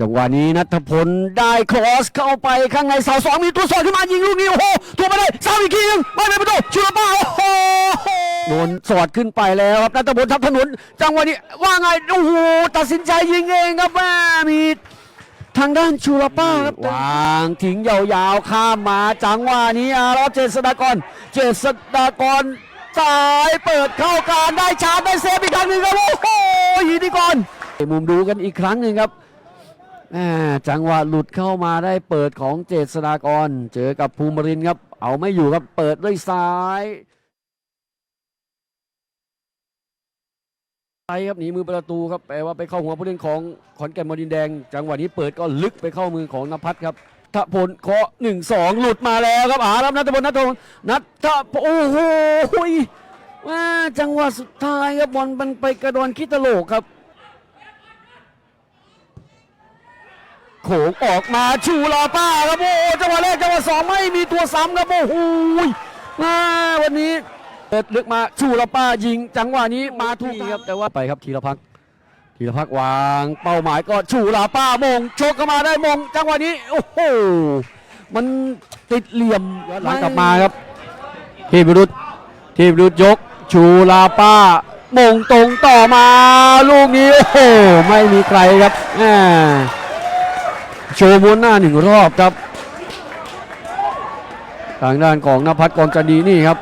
จังหวะนี้นัทพลได้ครอสเข้าไปข้างในเสาสองมีตัวสอดขึ้นมายิงลูกนี้โอ้โหตัวไม่ได้สามอีกทีหนึงไม่เป็นประตูชูราป้าโอ้โหโดนสอดขึ้นไปแล้วครับนัทพลทับถนน จังหวะนี้ว่าไงโอ้โหตัดสินใจยิงเองครับแม่มีทางด้านชูราป้าครับวางทิ้งยาวๆข้ามมาจังหวะนี้อารอบเจษฎากรเจษฎากรซ้ายเปิดเข้าการได้ชาร์จได้เซฟอีกครั้งหนึ่งครับโอ้โหยินดีก่อนมุมดูกันอีกครั้งหนึ่งครับ จังหวะหลุดเข้ามาได้เปิดของเจษฎากร เจอกับภูมิรินครับ เอาไม่อยู่ครับ เปิดด้วยซ้ายไปครับหนีมือประตูครับแปลว่าไปเข้าหัวผู้เล่นของขอนแก่นมอดินแดง จังหวะนี้เปิดก็ลึกไปเข้ามือของนภัทรครับทพลเคาะหนึ่งสองหลุดมาแล้วครับอารับนัทพลนัทพลนัทพลโอ้โหว่าจังหวะสุดท้ายครับบอลมันไปกระโดนคิดตลกครับ ขงออกมาชูลาป้าครับโอ้โหจังหวะแรกจังหวะสองไม่มีตัวซ้ำครับโอ้โหมาวันนี้เปิดลึกมาชูลาป้ายิง จังหวะนี้มาถูกครับแต่ว่าไปครับธีรพักษ์ธีรพักษ์วางเป้าหมายก็ชูลาป้ามงชกเข้ามาได้มง จังหวะนี้โอ้โหมันติดเหลี่ยมย้อนหลังกลับมาครับ ทีมวิรุธทีมวิรุธยก ชูลาป้ามงตรงต่อมาลูกนี้โอ้โหไม่มีใครครับแหม โชว์ม้วนหน้าหนึ่งรอบครับ ทางด้านของนภัสกองจันดีนี่ครับ